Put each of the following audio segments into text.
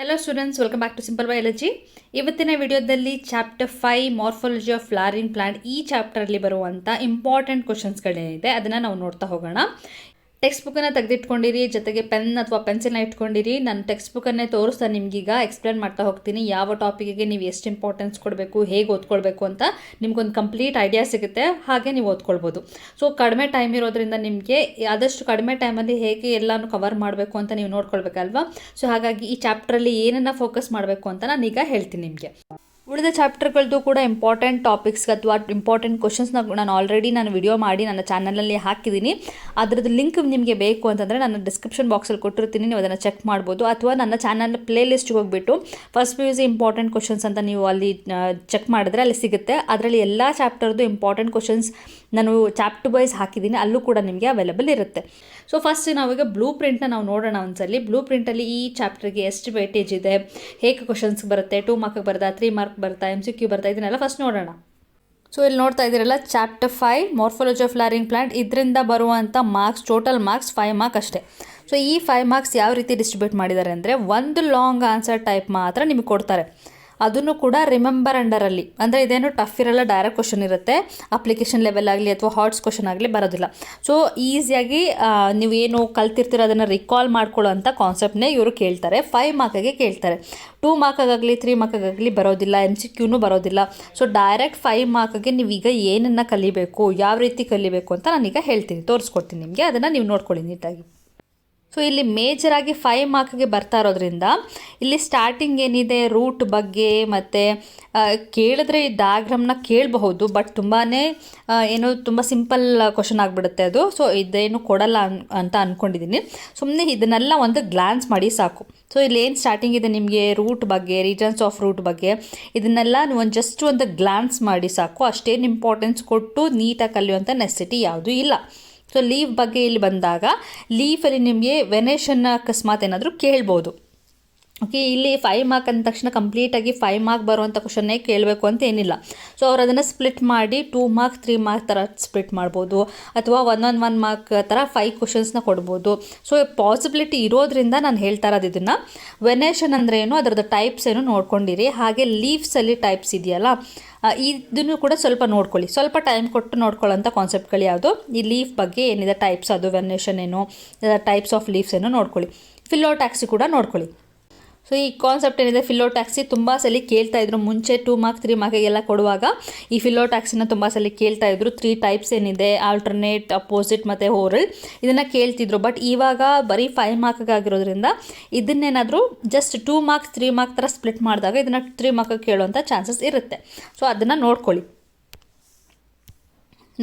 Hello students welcome back to simple biology ಇವತ್ತಿನ ವಿಡಿಯೋದಲ್ಲಿ chapter five morphology of flowering plant ಈ ಚಾಪ್ಟರಲ್ಲಿ ಬರುವಂಥ ಇಂಪಾರ್ಟೆಂಟ್ ಕ್ವಶನ್ಸ್ಗಳೇನಿದೆ ಅದನ್ನು ನಾವು ನೋಡ್ತಾ ಹೋಗೋಣ. ಟೆಕ್ಸ್ಟ್ ಬುಕ್ಕನ್ನು ತೆಗೆದಿಟ್ಕೊಂಡಿರಿ, ಜೊತೆಗೆ ಪೆನ್ ಅಥವಾ ಪೆನ್ಸಿಲ್ನ ಇಟ್ಕೊಂಡಿರಿ, ನಾನು ಟೆಕ್ಸ್ಟ್ ಬುಕ್ಕನ್ನೇ ತೋರಿಸ್ತಾ ನಿಮಗೀಗ ಎಕ್ಸ್ಪ್ಲೇನ್ ಮಾಡ್ತಾ ಹೋಗ್ತೀನಿ. ಯಾವ ಟಾಪಿಕ್ಗೆ ನೀವು ಎಷ್ಟು ಇಂಪಾರ್ಟೆನ್ಸ್ ಕೊಡಬೇಕು, ಹೇಗೆ ಓದ್ಕೊಳ್ಬೇಕು ಅಂತ ನಿಮ್ಗೊಂದು ಕಂಪ್ಲೀಟ್ ಐಡಿಯಾ ಸಿಗುತ್ತೆ, ಹಾಗೆ ನೀವು ಓದ್ಕೊಳ್ಬೋದು. ಸೊ ಕಡಿಮೆ ಟೈಮ್ ಇರೋದ್ರಿಂದ ನಿಮಗೆ ಆದಷ್ಟು ಕಡಿಮೆ ಟೈಮಲ್ಲಿ ಹೇಗೆ ಎಲ್ಲನೂ ಕವರ್ ಮಾಡಬೇಕು ಅಂತ ನೀವು ನೋಡ್ಕೊಳ್ಬೇಕಲ್ವಾ? ಸೊ ಹಾಗಾಗಿ ಈ ಚಾಪ್ಟ್ರಲ್ಲಿ ಏನನ್ನು ಫೋಕಸ್ ಮಾಡಬೇಕು ಅಂತ ನಾನೀಗ ಹೇಳ್ತೀನಿ ನಿಮಗೆ. ಉಳಿದ ಚಾಪ್ಟರ್ಗಳದ್ದು ಕೂಡ ಇಂಪಾರ್ಟೆಂಟ್ ಟಾಪಿಕ್ಸ್ ಅಥವಾ ಇಂಪಾರ್ಟೆಂಟ್ ಕ್ವಶನ್ಸ್ನ ನಾನು ಆಲ್ರೆಡಿ ನಾನು ವಿಡಿಯೋ ಮಾಡಿ ನನ್ನ ಚಾನಲಲ್ಲಿ ಹಾಕಿದ್ದೀನಿ ಅದರದ್ದು ಲಿಂಕ್ ನಿಮಗೆ ಬೇಕು ಅಂತಂದರೆ ನಾನು ಡಿಸ್ಕ್ರಿಪ್ಷನ್ ಬಾಕ್ಸಲ್ಲಿ ಕೊಟ್ಟಿರ್ತೀನಿ. ನೀವು ಅದನ್ನು ಚೆಕ್ ಮಾಡ್ಬೋದು. ಅಥವಾ ನನ್ನ ಚಾನಲ್ ಪ್ಲೇ ಲಿಸ್ಟ್ಗೆ ಹೋಗ್ಬಿಟ್ಟು first P U C important questions ಅಂತ ನೀವು ಅಲ್ಲಿ ಚೆಕ್ ಮಾಡಿದ್ರೆ ಅಲ್ಲಿ ಸಿಗುತ್ತೆ. ಅದರಲ್ಲಿ ಎಲ್ಲ ಚಾಪ್ಟರ್ದು ಇಂಪಾರ್ಟೆಂಟ್ ಕ್ವಶನ್ಸ್ ನಾನು ಚಾಪ್ಟರ್ ವೈಸ್ ಹಾಕಿದ್ದೀನಿ ಅಲ್ಲೂ ಕೂಡ ನಿಮಗೆ ಅವೈಲೇಬಲ್ ಇರುತ್ತೆ. ಸೊ ಫಸ್ಟ್ ನಾವೀಗ ಬ್ಲೂ ಪ್ರಿಂಟ್ನ ನಾವು ನೋಡೋಣ ಒಂದ್ಸಲಿ. ಬ್ಲೂ ಪ್ರಿಂಟಲ್ಲಿ ಈ ಚಾಪ್ಟರ್ಗೆ ಎಷ್ಟು ವೇಟೇಜ್ ಇದೆ. ಹೇಗೆ ಕ್ವಶನ್ಸ್ ಬರುತ್ತೆ? ಟೂ ಮಾರ್ಕ್ ಬರ್ದಾ? ತ್ರೀ ಮಾರ್ಕ್ ಬರ್ತಾ ಎಂ ಸಿ ಕ್ಯೂ ಬರ್ತಾ ಇದನ್ನೆಲ್ಲ ಫಸ್ಟ್ ನೋಡೋಣ. ಸೊ ಇಲ್ಲಿ ನೋಡ್ತಾ ಇದ್ದೀರಲ್ಲ chapter five morphology of flowering plant ಇದರಿಂದ ಬರುವಂಥ marks total marks five mark ಅಷ್ಟೇ. ಸೊ ಈ ಫೈವ್ ಮಾರ್ಕ್ಸ್ ಯಾವ ರೀತಿ ಡಿಸ್ಟ್ರಿಬ್ಯೂಟ್ ಮಾಡಿದ್ದಾರೆ ಅಂದರೆ, ಒಂದು ಲಾಂಗ್ ಆನ್ಸರ್ ಟೈಪ್ ಮಾತ್ರ ನಿಮಗೆ ಕೊಡ್ತಾರೆ. ಅದನ್ನು ಕೂಡ ರಿಮೆಂಬರ್ ಅಂಡರಲ್ಲಿ ಅಂದರೆ ಇದೇನು ಟಫ್ ಇರಲ್ಲ ಡೈರೆಕ್ಟ್ ಕ್ವಶನ್ ಇರುತ್ತೆ. ಅಪ್ಲಿಕೇಶನ್ ಲೆವೆಲ್ ಆಗಲಿ ಅಥವಾ ಹಾಟ್ಸ್ ಕ್ವಶನ್ ಆಗಲಿ ಬರೋದಿಲ್ಲ. ಸೊ ಈಸಿಯಾಗಿ ನೀವು ಏನು ಕಲ್ತಿರ್ತೀರೋ ಅದನ್ನು ರಿಕಾಲ್ ಮಾಡ್ಕೊಳ್ಳೋ ಅಂಥ ಕಾನ್ಸೆಪ್ಟ್ನೇ ಇವರು ಕೇಳ್ತಾರೆ. ಫೈವ್ ಮಾರ್ಕಿಗೆ ಕೇಳ್ತಾರೆ. ಟೂ ಮಾರ್ಕಾಗಲಿ ತ್ರೀ ಮಾರ್ಕಾಗಲಿ ಬರೋದಿಲ್ಲ ಎಂ ಸಿ ಕ್ಯೂನು ಬರೋದಿಲ್ಲ. ಸೊ ಡೈರೆಕ್ಟ್ ಫೈವ್ ಮಾರ್ಕಿಗೆ ನೀವೀಗ ಏನನ್ನು ಕಲಿಬೇಕು, ಯಾವ ರೀತಿ ಕಲಿಬೇಕು ಅಂತ ನಾನೀಗ ಹೇಳ್ತೀನಿ. ತೋರಿಸ್ಕೊಡ್ತೀನಿ ನಿಮಗೆ. ಅದನ್ನು ನೀವು ನೋಡ್ಕೊಳ್ಳಿ ನೀಟಾಗಿ. ಸೊ ಇಲ್ಲಿ ಮೇಜರಾಗಿ ಫೈವ್ ಮಾರ್ಕ್ಗೆ ಬರ್ತಾ ಇರೋದ್ರಿಂದ ಇಲ್ಲಿ ಸ್ಟಾರ್ಟಿಂಗ್ ಏನಿದೆ ರೂಟ್ ಬಗ್ಗೆ ಮತ್ತು ಕೇಳಿದ್ರೆ ಈ ಡಯಾಗ್ರಾಮ್ನ ಕೇಳಬಹುದು ಬಟ್ ತುಂಬಾ ಏನು ತುಂಬ ಸಿಂಪಲ್ ಕ್ವಶನ್ ಆಗಿಬಿಡುತ್ತೆ ಅದು. ಸೊ ಇದೇನು ಕೊಡಲ್ಲ ಅಂತ ಅಂದ್ಕೊಂಡಿದ್ದೀನಿ ಸುಮ್ಮನೆ ಇದನ್ನೆಲ್ಲ ಒಂದು ಗ್ಲಾನ್ಸ್ ಮಾಡಿ ಸಾಕು. ಸೊ ಏನು ಸ್ಟಾರ್ಟಿಂಗ್ ಇದೆ ನಿಮಗೆ? ರೂಟ್ ಬಗ್ಗೆ ರೀಜನ್ಸ್ ಆಫ್ ರೂಟ್ ಬಗ್ಗೆ. ಇದನ್ನೆಲ್ಲ ಒಂದು ಜಸ್ಟ್ ಒಂದು ಗ್ಲಾನ್ಸ್ ಮಾಡಿ ಸಾಕು. ಅಷ್ಟೇನು ಇಂಪಾರ್ಟೆನ್ಸ್ ಕೊಟ್ಟು ನೀಟಾಗಿ ಕಲಿಯುವಂಥ ನೆಸಿಟಿ ಯಾವುದೂ ಇಲ್ಲ. ಸೊ ಲೀವ್ ಬಗ್ಗೆ ಇಲ್ಲಿ ಬಂದಾಗ ಲೀಫಲ್ಲಿ ನಿಮಗೆ ವೆನೇಷನ್ನ ಅಕಸ್ಮಾತ್ ಏನಾದರೂ ಕೇಳ್ಬೋದು. ಓಕೆ, ಇಲ್ಲಿ ಫೈವ್ ಮಾರ್ಕ್ ಅಂದ ತಕ್ಷಣ ಕಂಪ್ಲೀಟಾಗಿ ಫೈವ್ ಮಾರ್ಕ್ ಬರುವಂಥ ಕ್ವಶನ್ನೇ ಕೇಳಬೇಕು ಅಂತ ಏನಿಲ್ಲ. ಸೊ ಅವ್ರು ಅದನ್ನು ಸ್ಪ್ಲಿಟ್ ಮಾಡಿ ಟೂ ಮಾರ್ಕ್ ತ್ರೀ ಮಾರ್ಕ್ ಥರ ಸ್ಪ್ಲಿಟ್ ಮಾಡ್ಬೋದು. ಅಥವಾ ಒನ್ ಒನ್ ಒನ್ ಮಾರ್ಕ್ ಥರ ಫೈವ್ ಕ್ವಶನ್ಸ್ನ ಕೊಡ್ಬೋದು. ಸೊ ಪಾಸಿಬಿಲಿಟಿ ಇರೋದ್ರಿಂದ ನಾನು ಹೇಳ್ತಾ ಇರೋದು ಇದನ್ನು. ವೆನೇಷನ್ ಅಂದರೆ ಏನು? ಅದರದ್ದು ಟೈಪ್ಸ್ ಏನು ನೋಡ್ಕೊಂಡಿರಿ. ಹಾಗೆ ಲೀವ್ಸಲ್ಲಿ ಟೈಪ್ಸ್ ಇದೆಯಲ್ಲ ಇದನ್ನು ಕೂಡ ಸ್ವಲ್ಪ ನೋಡ್ಕೊಳ್ಳಿ. ಸ್ವಲ್ಪ ಟೈಮ್ ಕೊಟ್ಟು ನೋಡ್ಕೊಳ್ಳೋಂಥ ಕಾನ್ಸೆಪ್ಟ್ಗಳು ಯಾವುದು? ಈ ಲೀಫ್ ಬಗ್ಗೆ ಏನಿದೆ ಟೈಪ್ಸ್ ಅದು ವೆನೇಷನ್ ಏನು? ಟೈಪ್ಸ್ ಆಫ್ ಲೀವ್ಸ್ ಏನು ನೋಡ್ಕೊಳ್ಳಿ. ಫಿಲ್ಲೋ ಟ್ಯಾಕ್ಸಿ ಕೂಡ ನೋಡ್ಕೊಳ್ಳಿ. ಸೊ ಈ ಕಾನ್ಸೆಪ್ಟ್ ಏನಿದೆ ಫಿಲ್ಲೋ ಟ್ಯಾಕ್ಸಿ ತುಂಬ ಸಲ ಕೇಳ್ತಾ ಇದ್ರು. ಮುಂಚೆ ಟೂ ಮಾರ್ಕ್ ತ್ರೀ ಮಾರ್ಕಿಗೆಲ್ಲ ಕೊಡುವಾಗ ಈ ಫಿಲ್ಲೋ ಟ್ಯಾಕ್ಸಿನ ತುಂಬ ಸಲ ಕೇಳ್ತಾ ಇದ್ರು. ತ್ರೀ ಟೈಪ್ಸ್ ಏನಿದೆ ಆಲ್ಟರ್ನೇಟ್ ಅಪೋಸಿಟ್ ಮತ್ತು ಹೋರಲ್ ಇದನ್ನು ಕೇಳ್ತಿದ್ರು. ಬಟ್ ಇವಾಗ ಬರೀ ಫೈವ್ ಮಾರ್ಕ್ಗಾಗಿರೋದ್ರಿಂದ ಇದನ್ನೇನಾದರೂ just two marks three mark ಥರ ಸ್ಪ್ಲಿಟ್ ಮಾಡಿದಾಗ ಇದನ್ನು ತ್ರೀ ಮಾರ್ಕ್ ಕೇಳುವಂಥ ಚಾನ್ಸಸ್ ಇರುತ್ತೆ. ಸೊ ಅದನ್ನು ನೋಡ್ಕೊಳ್ಳಿ.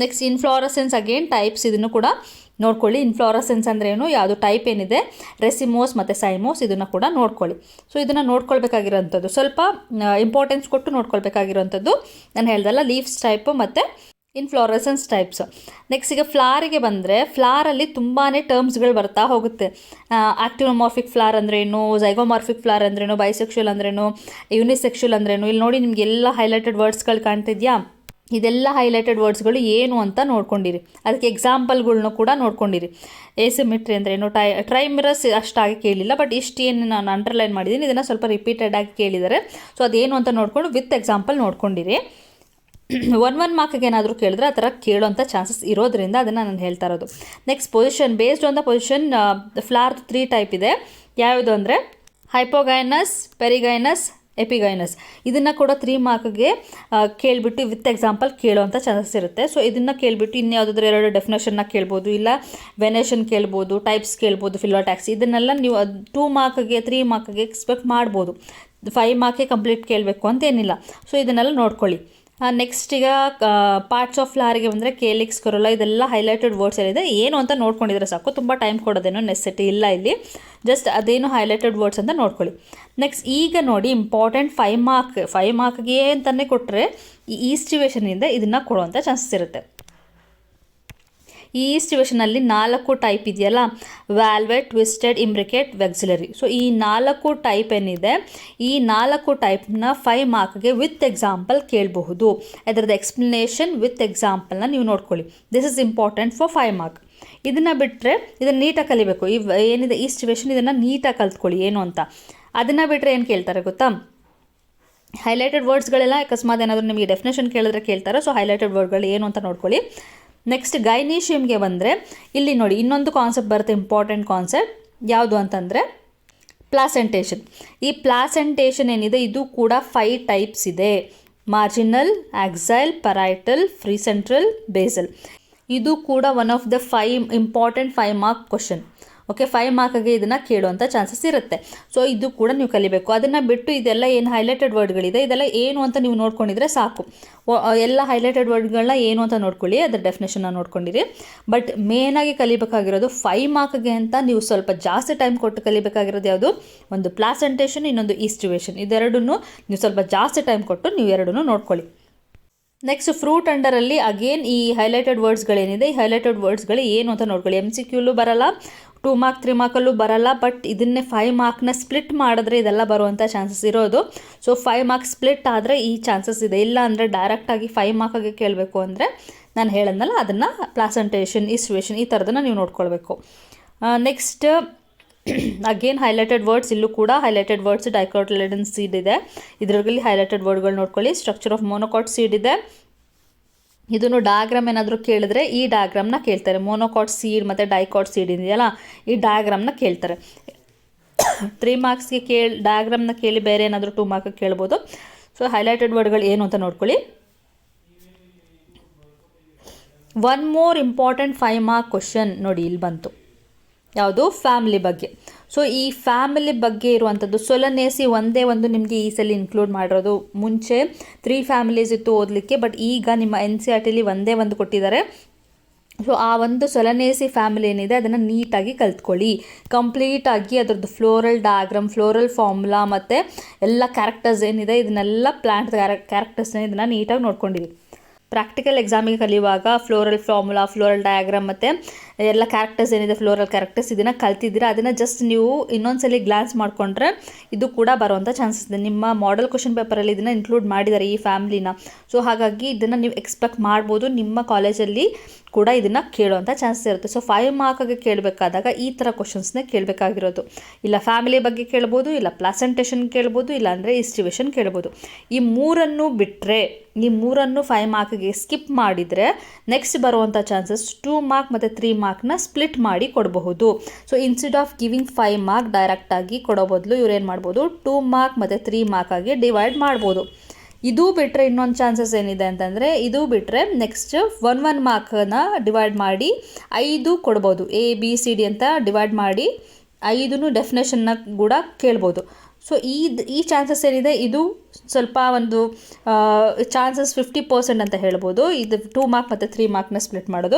ನೆಕ್ಸ್ಟ್ ಇನ್ಫ್ಲೋರಸೆನ್ಸ್ ಅಗೇನ್ ಟೈಪ್ಸ್ ಇದನ್ನು ಕೂಡ ನೋಡ್ಕೊಳ್ಳಿ. ಇನ್ಫ್ಲಾರಸೆನ್ಸ್ ಅಂದರೆ ಏನು? ಯಾವುದು ಟೈಪ್ ಏನಿದೆ? ರೆಸಿಮೋಸ್ ಮತ್ತು ಸೈಮೋಸ್ ಇದನ್ನು ಕೂಡ ನೋಡ್ಕೊಳ್ಳಿ. ಸೊ ಇದನ್ನು ನೋಡ್ಕೊಳ್ಬೇಕಾಗಿರೋಂಥದ್ದು. ಸ್ವಲ್ಪ ಇಂಪಾರ್ಟೆನ್ಸ್ ಕೊಟ್ಟು ನೋಡ್ಕೊಳ್ಬೇಕಾಗಿರೋಂಥದ್ದು. ನಾನು ಹೇಳ್ದಲ್ಲ ಲೀವ್ಸ್ ಟೈಪು ಮತ್ತು ಇನ್ಫ್ಲಾರಸೆನ್ಸ್ ಟೈಪ್ಸ್ ನೆಕ್ಸ್ಟ್ ಈಗ ಫ್ಲಾರಿಗೆ ಬಂದರೆ ಫ್ಲಾರಲ್ಲಿ ತುಂಬಾ ಟರ್ಮ್ಸ್ಗಳು ಬರ್ತಾ ಹೋಗುತ್ತೆ. ಆಕ್ಟಿವೋಮಾರ್ಫಿಕ್ ಫ್ಲಾರ್ ಅಂದ್ರೇನು ಝೈಗೋಮಾರ್ಫಿಕ್ ಫ್ಲಾರ್ ಅಂದ್ರೇನು ಬೈಸೆಕ್ಷುವಲ್ ಅಂದ್ರೇನು ಯೂನಿಸೆಕ್ಷುವಲ್ ಅಂದ್ರೇನು ಇಲ್ಲಿ ನೋಡಿ ನಿಮಗೆ ಎಲ್ಲ ಹೈಲೈಟೆಡ್ ವರ್ಡ್ಸ್ಗಳು ಕಾಣ್ತಿದ್ಯಾ? ಇದೆಲ್ಲ ಹೈಲೈಟೆಡ್ ವರ್ಡ್ಸ್ಗಳು ಏನು ಅಂತ ನೋಡ್ಕೊಂಡಿರಿ. ಅದಕ್ಕೆ ಎಕ್ಸಾಂಪಲ್ಗಳ್ನೂ ಕೂಡ ನೋಡ್ಕೊಂಡಿರಿ. ಎಸಿಮಿಟ್ರಿ ಅಂದರೆ ಏನು? ಟೈ ಟ್ರೈಮಿರಸ್ ಅಷ್ಟಾಗಿ ಕೇಳಿಲ್ಲ ಬಟ್ ಇಷ್ಟು ಏನು ನಾನು ಅಂಡರ್ಲೈನ್ ಮಾಡಿದ್ದೀನಿ ಇದನ್ನು ಸ್ವಲ್ಪ ರಿಪೀಟೆಡ್ ಆಗಿ ಕೇಳಿದ್ದಾರೆ ಸೊ ಅದೇನು ಅಂತ ನೋಡಿಕೊಂಡು ವಿತ್ ಎಕ್ಸಾಂಪಲ್ ನೋಡ್ಕೊಂಡಿರಿ. ಒನ್ ಒನ್ ಮಾರ್ಕ್ಗೆ ಏನಾದರೂ ಕೇಳಿದ್ರೆ ಆ ಥರ ಕೇಳೋಂಥ ಚಾನ್ಸಸ್ ಇರೋದ್ರಿಂದ ಅದನ್ನು ನಾನು ಹೇಳ್ತಾ ಇರೋದು. Next position based on the position flower three type ಇದೆ. ಯಾವುದು ಅಂದರೆ? Hypogynous perigynous epigynous. ಇದನ್ನು ಕೂಡ ತ್ರೀ ಮಾರ್ಕ್ಗೆ ಕೇಳಿಬಿಟ್ಟು ವಿತ್ ಎಕ್ಸಾಂಪಲ್ ಕೇಳುವಂಥ ಚಾನ್ಸಸ್ ಇರುತ್ತೆ. ಸೊ ಇದನ್ನು ಕೇಳಿಬಿಟ್ಟು ಇನ್ಯಾವುದಾದ್ರೂ ಎರಡು ಡೆಫಿನೇಷನ್ನ ಕೇಳ್ಬೋದು, ಇಲ್ಲ ವೆನೇಷನ್ ಕೇಳ್ಬೋದು ಟೈಪ್ಸ್ ಕೇಳ್ಬೋದು ಫಿಲೋಟ್ಯಾಕ್ಸ್ ಟ್ಯಾಕ್ಸಿ ಇದನ್ನೆಲ್ಲ ನೀವು ಟೂ ಮಾರ್ಕ್ಗೆ ತ್ರೀ ಮಾರ್ಕ್ಗೆ ಎಕ್ಸ್ಪೆಕ್ಟ್ ಮಾಡ್ಬೋದು. ಫೈವ್ ಮಾರ್ಕೇ ಕಂಪ್ಲೀಟ್ ಕೇಳಬೇಕು ಅಂತೇನಿಲ್ಲ ಸೊ ಇದನ್ನೆಲ್ಲ ನೋಡ್ಕೊಳ್ಳಿ. ನೆಕ್ಸ್ಟ್ ಈಗ ಪಾರ್ಟ್ಸ್ ಆಫ್ ಫ್ಲಾರಿಗೆ ಬಂದರೆ ಕೇಲಿಕ್ಸ್ ಕರೋಲ್ಲ ಇದೆಲ್ಲ ಹೈಲೈಟೆಡ್ ವರ್ಡ್ಸ್ ಏನಿದೆ ಏನು ಅಂತ ನೋಡ್ಕೊಂಡಿದ್ರೆ ಸಾಕು. ತುಂಬ ಟೈಮ್ ಕೊಡೋದೇನೋ ನೆಸೆಸಿಟಿ ಇಲ್ಲ ಇಲ್ಲಿ. ಜಸ್ಟ್ ಅದೇನು ಹೈಲೈಟೆಡ್ ವರ್ಡ್ಸ್ ಅಂತ ನೋಡ್ಕೊಳ್ಳಿ. ನೆಕ್ಸ್ಟ್ ಈಗ ನೋಡಿ ಇಂಪಾರ್ಟೆಂಟ್ ಫೈವ್ ಮಾರ್ಕ್ ಫೈವ್ ಮಾರ್ಕ್ಗೆ ಅಂತಲೇ ಕೊಟ್ಟರೆ ಈ ಸಿಚುವೇಶನಿಂದ ಇದನ್ನು ಕೊಡುವಂಥ ಚಾನ್ಸಸ್ ಇರುತ್ತೆ. ಈ ಅಲ್ಲಿ ನಾಲ್ಕು ಟೈಪ್ ಇದೆಯಲ್ಲ, ವ್ಯಾಲ್ವೆಟ್, ಟ್ವಿಸ್ಟೆಡ್, ಇಂಬ್ರಿಕೇಟ್, ವೆಕ್ಸಿಲರಿ. ಸೊ ಈ ನಾಲ್ಕು ಟೈಪ್ ಏನಿದೆ, ಈ ನಾಲ್ಕು ಟೈಪ್ನ ಫೈವ್ ಮಾರ್ಕ್ಗೆ ವಿತ್ ಎಕ್ಸಾಂಪಲ್ ಕೇಳಬಹುದು. ಅದರದ್ದು ಎಕ್ಸ್ಪ್ಲನೇಷನ್ ವಿತ್ ಎಕ್ಸಾಂಪಲ್ನ ನೀವು ನೋಡ್ಕೊಳ್ಳಿ. This is important for five mark ಇದನ್ನು ಬಿಟ್ಟರೆ ಇದನ್ನು ನೀಟಾಗಿ ಕಲಿಬೇಕು. ಈ ಏನಿದೆ ಈ ಸಿಚುವೇಶನ್ ಇದನ್ನು ನೀಟಾಗಿ ಕಲ್ತ್ಕೊಳ್ಳಿ, ಏನು ಅಂತ. ಅದನ್ನು ಬಿಟ್ಟರೆ ಏನು ಕೇಳ್ತಾರೆ ಗೊತ್ತಾ? ಹೈಲೈಟೆಡ್ ವರ್ಡ್ಸ್ಗಳೆಲ್ಲ ಅಕಸ್ಮಾತ್ ಏನಾದರೂ ನಿಮಗೆ ಡೆಫಿನೇಷನ್ ಕೇಳಿದ್ರೆ ಕೇಳ್ತಾರೆ. ಸೊ ಹೈಲೈಟೆಡ್ ವರ್ಡ್ಗಳು ಏನು ಅಂತ ನೋಡ್ಕೊಳ್ಳಿ. ನೆಕ್ಸ್ಟ್ ಗೈನೀಷಿಯಮ್ಗೆ ಬಂದರೆ, ಇಲ್ಲಿ ನೋಡಿ, ಇನ್ನೊಂದು ಕಾನ್ಸೆಪ್ಟ್ ಬರುತ್ತೆ ಇಂಪಾರ್ಟೆಂಟ್ ಕಾನ್ಸೆಪ್ಟ್ ಯಾವುದು ಅಂತಂದರೆ ಪ್ಲಾಸೆಂಟೇಷನ್ ಈ ಪ್ಲಾಸೆಂಟೇಷನ್ ಏನಿದೆ, ಇದು ಕೂಡ ಫೈವ್ ಟೈಪ್ಸ್ ಇದೆ. Marginal axile parietal free central basal ಇದು ಕೂಡ one of the five important five mark question okay five ಮಾರ್ಕ್ಗೆ ಇದನ್ನು ಕೇಳುವಂಥ ಚಾನ್ಸಸ್ ಇರುತ್ತೆ. ಸೊ ಇದು ಕೂಡ ನೀವು ಕಲಿಬೇಕು. ಅದನ್ನು ಬಿಟ್ಟು ಇದೆಲ್ಲ ಏನು ಹೈಲೈಟೆಡ್ ವರ್ಡ್ಗಳಿದೆ ಇದೆಲ್ಲ ಏನು ಅಂತ ನೀವು ನೋಡ್ಕೊಂಡಿದ್ರೆ ಸಾಕು. ಎಲ್ಲ ಹೈಲೈಟೆಡ್ ವರ್ಡ್ಗಳನ್ನ ಏನು ಅಂತ ನೋಡ್ಕೊಳ್ಳಿ, ಅದರ ಡೆಫಿನೇಷನ್ನ ನೋಡ್ಕೊಂಡಿರಿ. ಬಟ್ ಮೇನಾಗಿ ಕಲಿಬೇಕಾಗಿರೋದು ಫೈವ್ ಮಾರ್ಕ್ಗೆ ಅಂತ ನೀವು ಸ್ವಲ್ಪ ಜಾಸ್ತಿ ಟೈಮ್ ಕೊಟ್ಟು ಕಲಿಬೇಕಾಗಿರೋದು ಯಾವುದು? ಒಂದು ಪ್ಲಾಸೆಂಟೇಷನ್ ಇನ್ನೊಂದು ಈಸ್ಟಿವೇಷನ್ ಇದೆರಡನ್ನೂ ನೀವು ಸ್ವಲ್ಪ ಜಾಸ್ತಿ ಟೈಮ್ ಕೊಟ್ಟು ನೀವು ಎರಡನ್ನೂ ನೋಡ್ಕೊಳ್ಳಿ. ನೆಕ್ಸ್ಟ್ ಫ್ರೂಟ್ ಅಂಡರಲ್ಲಿ ಅಗೇನ್ ಈ ಹೈಲೈಟೆಡ್ ವರ್ಡ್ಸ್ಗಳೇನಿದೆ ಈ ಹೈಲೈಟೆಡ್ ವರ್ಡ್ಸ್ಗಳು ಏನು ಅಂತ ನೋಡ್ಕೊಳ್ಳಿ. ಎಂ ಸಿ ಕ್ಯೂಲು ಬರಲ್ಲ. ಟೂ ಮಾರ್ಕ್ ತ್ರೀ ಮಾರ್ಕಲ್ಲೂ ಬರಲ್ಲ ಬಟ್ ಇದನ್ನೇ ಫೈವ್ ಮಾರ್ಕ್ನ ಸ್ಪ್ಲಿಟ್ ಮಾಡಿದ್ರೆ ಇದೆಲ್ಲ ಬರುವಂಥ ಚಾನ್ಸಸ್ ಇರೋದು. ಸೊ ಫೈವ್ ಮಾರ್ಕ್ ಸ್ಪ್ಲಿಟ್ ಆದರೆ ಈ ಚಾನ್ಸಸ್ ಇದೆ. ಇಲ್ಲ ಅಂದರೆ ಡೈರೆಕ್ಟಾಗಿ ಫೈವ್ ಮಾರ್ಕಾಗೆ ಕೇಳಬೇಕು ಅಂದರೆ ನಾನು ಹೇಳದ್ನಲ್ಲ, ಅದನ್ನು ಪ್ಲಾಸೆಂಟೇಷನ್ ಇಸ್ವೇಷನ್ ಈ ಥರದನ್ನು ನೀವು ನೋಡ್ಕೊಳ್ಬೇಕು. ನೆಕ್ಸ್ಟ್ ಅಗೇನ್ ಹೈಲೈಟೆಡ್ ವರ್ಡ್ಸ್ ಇಲ್ಲೂ ಕೂಡ ಹೈಲೈಟೆಡ್ ವರ್ಡ್ಸ್ ಡೈಕೋಟ್ಲೆಡನ್ ಸೀಡ್ ಇದೆ. ಇದರಲ್ಲಿ ಹೈಲೈಟೆಡ್ ವರ್ಡ್ಗಳು ನೋಡ್ಕೊಳ್ಳಿ. ಸ್ಟ್ರಕ್ಚರ್ ಆಫ್ ಮೋನೋಕಾಟ್ ಸೀಡ್ ಇದೆ. ಇದನ್ನು ಡಯಾಗ್ರಾಮ್ ಏನಾದರೂ ಕೇಳಿದ್ರೆ ಈ ಡಯಾಗ್ರಾಮ್ನ ಕೇಳ್ತಾರೆ. ಮೋನೋಕಾಟ್ ಸೀಡ್ ಮತ್ತು ಡೈಕಾಟ್ ಸೀಡ್ ಇದೆಯಲ್ಲ, ಈ ಡಯಾಗ್ರಾಮ್ನ ಕೇಳ್ತಾರೆ. ತ್ರೀ ಮಾರ್ಕ್ಸ್ಗೆ ಕೇಳಿ ಡಯಾಗ್ರಾಮ್ನ ಕೇಳಿ ಬೇರೆ ಏನಾದರೂ ಟೂ ಮಾರ್ಕ್ ಕೇಳ್ಬೋದು. ಸೊ ಹೈಲೈಟೆಡ್ ವರ್ಡ್ಗಳು ಏನು ಅಂತ ನೋಡ್ಕೊಳ್ಳಿ. One more important five mark question ನೋಡಿ, ಇಲ್ಲಿ ಬಂತು. ಯಾವುದು? ಫ್ಯಾಮಿಲಿ ಬಗ್ಗೆ. ಸೊ ಈ ಫ್ಯಾಮಿಲಿ ಬಗ್ಗೆ ಇರುವಂಥದ್ದು ಸೊಲನೇಸಿ ಒಂದೇ ಒಂದು ನಿಮಗೆ ಈ ಸಲ ಇನ್ಕ್ಲೂಡ್ ಮಾಡಿರೋದು. ಮುಂಚೆ ತ್ರೀ ಫ್ಯಾಮಿಲೀಸ್ ಇತ್ತು ಓದಲಿಕ್ಕೆ ಬಟ್ ಈಗ ನಿಮ್ಮ ಎನ್ ಸಿ ಆರ್ ಟಿಲಿ ಒಂದೇ ಒಂದು ಕೊಟ್ಟಿದ್ದಾರೆ. ಸೊ ಆ ಒಂದು ಸೊಲನೇಸಿ ಫ್ಯಾಮಿಲಿ ಏನಿದೆ, ಅದನ್ನು ನೀಟಾಗಿ ಕಲ್ತ್ಕೊಳ್ಳಿ. ಕಂಪ್ಲೀಟಾಗಿ ಅದರದ್ದು ಫ್ಲೋರಲ್ ಡಯಾಗ್ರಾಮ್ ಫ್ಲೋರಲ್ ಫಾರ್ಮುಲಾ ಮತ್ತು ಎಲ್ಲ ಕ್ಯಾರೆಕ್ಟರ್ಸ್ ಏನಿದೆ, ಇದನ್ನೆಲ್ಲ ಪ್ಲ್ಯಾಂಟ್ ಕ್ಯಾರೆಕ್ಟರ್ಸ್ನ ಇದನ್ನು ನೀಟಾಗಿ ನೋಡ್ಕೊಂಡಿರಿ. ಪ್ರಾಕ್ಟಿಕಲ್ ಎಕ್ಸಾಮಿಗೆ ಕಲಿಯುವಾಗ ಫ್ಲೋರಲ್ ಫಾರ್ಮುಲಾ ಫ್ಲೋರಲ್ ಡಯಾಗ್ರಾಮ್ ಮತ್ತು ಎಲ್ಲ ಕ್ಯಾರೆಕ್ಟರ್ಸ್ ಏನಿದೆ ಫ್ಲೋರಲ್ ಕ್ಯಾರೆಕ್ಟರ್ಸ್ ಇದನ್ನು ಕಲ್ತಿದ್ದೀರಾ? ಅದನ್ನು ಜಸ್ಟ್ ನೀವು ಇನ್ನೊಂದ್ಸಲಿ ಗ್ಲಾನ್ಸ್ ಮಾಡಿಕೊಂಡ್ರೆ ಇದು ಕೂಡ ಬರುವಂಥ ಚಾನ್ಸಸ್ ಇದೆ. ನಿಮ್ಮ ಮಾಡೆಲ್ ಕ್ವಶನ್ ಪೇಪರಲ್ಲಿ ಇದನ್ನು ಇನ್ಕ್ಲೂಡ್ ಮಾಡಿದ್ದಾರೆ ಈ ಫ್ಯಾಮಿಲಿನ ಸೊ ಹಾಗಾಗಿ ಇದನ್ನು ನೀವು ಎಕ್ಸ್ಪೆಕ್ಟ್ ಮಾಡ್ಬೋದು. ನಿಮ್ಮ ಕಾಲೇಜಲ್ಲಿ ಕೂಡ ಇದನ್ನು ಕೇಳುವಂಥ ಚಾನ್ಸಸ್ ಇರುತ್ತೆ. ಸೊ ಫೈವ್ ಮಾರ್ಕ್ಗೆ ಕೇಳಬೇಕಾದಾಗ ಈ ಥರ ಕ್ವಶನ್ಸ್ನೇ ಕೇಳಬೇಕಾಗಿರೋದು. ಇಲ್ಲ ಫ್ಯಾಮಿಲಿ ಬಗ್ಗೆ ಕೇಳ್ಬೋದು, ಇಲ್ಲ ಪ್ಲಾಸೆಂಟೇಷನ್ ಕೇಳ್ಬೋದು, ಇಲ್ಲ ಅಂದರೆ ಇಸ್ಟಿವೇಷನ್ ಕೇಳ್ಬೋದು. ಈ ಮೂರನ್ನು ಬಿಟ್ಟರೆ ಈ ಮೂರನ್ನು ಫೈವ್ ಮಾರ್ಕ್ಗೆ ಸ್ಕಿಪ್ ಮಾಡಿದರೆ ನೆಕ್ಸ್ಟ್ ಬರುವಂಥ ಚಾನ್ಸಸ್ ಟೂ ಮಾರ್ಕ್ ಮತ್ತು ತ್ರೀ ಮಾರ್ಕ್ನ ಸ್ಪ್ಲಿಟ್ ಮಾಡಿ ಕೊಡಬಹುದು. So instead of giving five mark ಡೈರೆಕ್ಟಾಗಿ ಕೊಡೋ ಬದಲು ಇವ್ರು ಏನು ಮಾಡ್ಬೋದು? ಟೂ ಮಾರ್ಕ್ ಮತ್ತು ತ್ರೀ ಮಾರ್ಕ್ ಆಗಿ ಡಿವೈಡ್ ಮಾಡ್ಬೋದು. ಇದು ಬಿಟ್ಟರೆ ಇನ್ನೊಂದು ಚಾನ್ಸಸ್ ಏನಿದೆ ಅಂತಂದರೆ, ಇದು ಬಿಟ್ಟರೆ ನೆಕ್ಸ್ಟ್ ಒನ್ ಒನ್ ಮಾರ್ಕನ್ನ ಡಿವೈಡ್ ಮಾಡಿ ಐದು ಕೊಡ್ಬೋದು. ಎ ಬಿ ಸಿ ಡಿ ಅಂತ ಡಿವೈಡ್ ಮಾಡಿ ಐದೂ ಡೆಫಿನೇಷನ್ನ ಕೂಡ ಕೇಳ್ಬೋದು. ಸೊ ಈ ಈ ಚಾನ್ಸಸ್ ಏನಿದೆ? ಇದು ಸ್ವಲ್ಪ ಒಂದು ಚಾನ್ಸಸ್ ಫಿಫ್ಟಿ ಪರ್ಸೆಂಟ್ ಅಂತ ಹೇಳ್ಬೋದು. ಇದು ಟೂ ಮಾರ್ಕ್ ಮತ್ತು ತ್ರೀ ಮಾರ್ಕ್ನ ಸ್ಪ್ಲಿಟ್ ಮಾಡೋದು.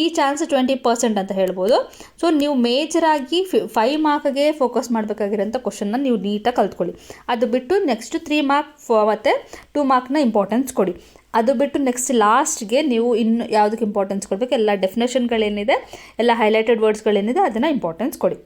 ಈ ಚಾನ್ಸ್ ಟ್ವೆಂಟಿ ಪರ್ಸೆಂಟ್ ಅಂತ ಹೇಳ್ಬೋದು. ಸೊ ನೀವು ಮೇಜರಾಗಿ ಫಿ ಫೈವ್ ಮಾರ್ಕ್ಗೆ ಫೋಕಸ್ ಮಾಡಬೇಕಾಗಿರೋಂಥ ಕ್ವಶನ್ನ ನೀವು ನೀಟಾಗಿ ಕಲ್ತ್ಕೊಳ್ಳಿ. ಅದು ಬಿಟ್ಟು ನೆಕ್ಸ್ಟ್ ತ್ರೀ ಮಾರ್ಕ್ ಮತ್ತು ಟೂ ಮಾರ್ಕ್ನ ಇಂಪಾರ್ಟೆನ್ಸ್ ಕೊಡಿ. ಅದು ಬಿಟ್ಟು ನೆಕ್ಸ್ಟ್ ಲಾಸ್ಟ್ಗೆ ನೀವು ಇನ್ನು ಯಾವುದಕ್ಕೆ ಇಂಪಾರ್ಟೆನ್ಸ್ ಕೊಡಬೇಕು? ಎಲ್ಲ ಡೆಫಿನೇಷನ್ಗಳೇನಿದೆ ಎಲ್ಲ ಹೈಲೈಟೆಡ್ ವರ್ಡ್ಸ್ಗಳೇನಿದೆ ಅದನ್ನು ಇಂಪಾರ್ಟೆನ್ಸ್ ಕೊಡಿ.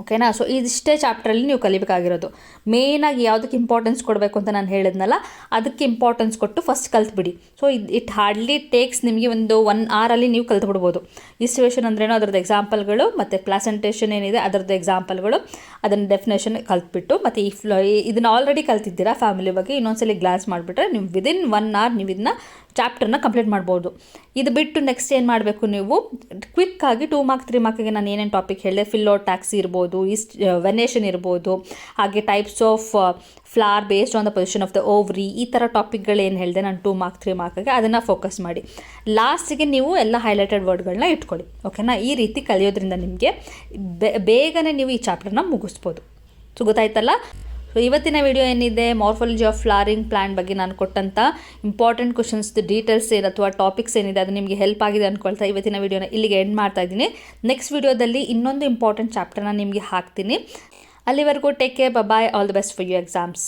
ಓಕೆನಾ? ಸೊ ಇದಿಷ್ಟೇ ಚಾಪ್ಟ್ರಲ್ಲಿ ನೀವು ಕಲಿಬೇಕಾಗಿರೋದು. ಮೇಯ್ನಾಗಿ ಯಾವುದಕ್ಕೆ ಇಂಪಾರ್ಟೆನ್ಸ್ ಕೊಡಬೇಕು ಅಂತ ನಾನು ಹೇಳಿದ್ನಲ್ಲ, ಅದಕ್ಕೆ ಇಂಪಾರ್ಟೆನ್ಸ್ ಕೊಟ್ಟು ಫಸ್ಟ್ ಕಲ್ತ್ಬಿಡಿ. ಸೊ ಇದು ಇಟ್ ಹಾರ್ಡ್ಲಿ ಟೇಕ್ಸ್ ನಿಮಗೆ ಒಂದು ಒನ್ ಅವರಲ್ಲಿ ನೀವು ಕಲ್ತ್ಬಿಡ್ಬೋದು. ಇಸ್ಟಿವೇಷನ್ ಅಂದ್ರೇನೋ, ಅದರದ್ದು ಎಕ್ಸಾಂಪಲ್ಗಳು ಮತ್ತು ಪ್ಲಾಸೆಂಟೇಷನ್ ಏನಿದೆ, ಅದರದ್ದು ಎಕ್ಸಾಂಪಲ್ಗಳು ಅದನ್ನು ಡೆಫಿನೇಷನ್ ಕಲ್ತ್ಬಿಟ್ಟು, ಮತ್ತು ಈ ಫ್ಲೋ ಇದನ್ನು ಆಲ್ರೆಡಿ ಕಲ್ತಿದ್ದೀರಾ ಫ್ಯಾಮಿಲಿ ಬಗ್ಗೆ, ಇನ್ನೊಂದ್ಸಲಿ ಗ್ಲಾಸ್ ಮಾಡಿಬಿಟ್ರೆ, ನೀವು ವಿದಿನ್ ಒನ್ ಅವರ್ ನೀವು ಇದನ್ನ ಚಾಪ್ಟರ್ನ ಕಂಪ್ಲೀಟ್ ಮಾಡ್ಬೋದು. ಇದು ಬಿಟ್ಟು ನೆಕ್ಸ್ಟ್ ಏನು ಮಾಡಬೇಕು ನೀವು? ಕ್ವಿಕ್ಕಾಗಿ ಟೂ ಮಾರ್ಕ್ ತ್ರೀ ಮಾರ್ಕಿಗೆ ನಾನು ಏನೇನು ಟಾಪಿಕ್ ಹೇಳಿದೆ? ಫಿಲ್ಲೋ ಟ್ಯಾಕ್ಸಿ ಇರ್ಬೋದು ಈಸ್ಟ್ ವೆನೇಷನ್ ಇರ್ಬೋದು, ಹಾಗೆ types of flower based on the position of the ovary ಈ ಥರ ಟಾಪಿಕ್ಗಳು ಏನು ಹೇಳಿದೆ? ನಾನು ಟೂ ಮಾರ್ಕ್ ತ್ರೀ ಮಾರ್ಕಿಗೆ ಅದನ್ನು ಫೋಕಸ್ ಮಾಡಿ. ಲಾಸ್ಟಿಗೆ ನೀವು ಎಲ್ಲ ಹೈಲೈಟೆಡ್ ವರ್ಡ್ಗಳನ್ನ ಇಟ್ಕೊಳ್ಳಿ. ಓಕೆನಾ ಈ ರೀತಿ ಕಲಿಯೋದ್ರಿಂದ ನಿಮಗೆ ಬೇಗನೆ ನೀವು ಈ ಚಾಪ್ಟರ್ನ ಮುಗಿಸ್ಬೋದು. ಸೊ ಗೊತ್ತಾಯ್ತಲ್ಲ? ಸೊ ಇವತ್ತಿನ ವಿಡಿಯೋ ಏನಿದೆ? ಮಾರ್ಫಾಲಜಿ ಆಫ್ ಫ್ಲಾರಿಂಗ್ ಪ್ಲಾಂಟ್ ಬಗ್ಗೆ ನಾನು ಕೊಟ್ಟಂಥ ಇಂಪಾರ್ಟೆಂಟ್ ಕ್ವಶನ್ಸ್ ಡೀಟೇಲ್ಸ್ ಏನು ಅಥವಾ ಟಾಪಿಕ್ಸ್ ಏನಿದೆ, ಅದು ನಿಮಗೆ ಹೆಲ್ಪ್ ಆಗಿದೆ ಅಂದ್ಕೊಳ್ತಾ ಇವತ್ತಿನ ವಿಡಿಯೋನ ಇಲ್ಲಿಗೆ ಎಂಡ್ ಮಾಡ್ತಾ ಇದ್ದೀನಿ. ನೆಕ್ಸ್ಟ್ ವಿಡಿಯೋದಲ್ಲಿ ಇನ್ನೊಂದು ಇಂಪಾರ್ಟೆಂಟ್ ಚಾಪ್ಟರ್ನ ನಿಮಗೆ ಹಾಕ್ತೀನಿ. ಅಲ್ಲಿವರೆಗೂ take care bye all the best for you exams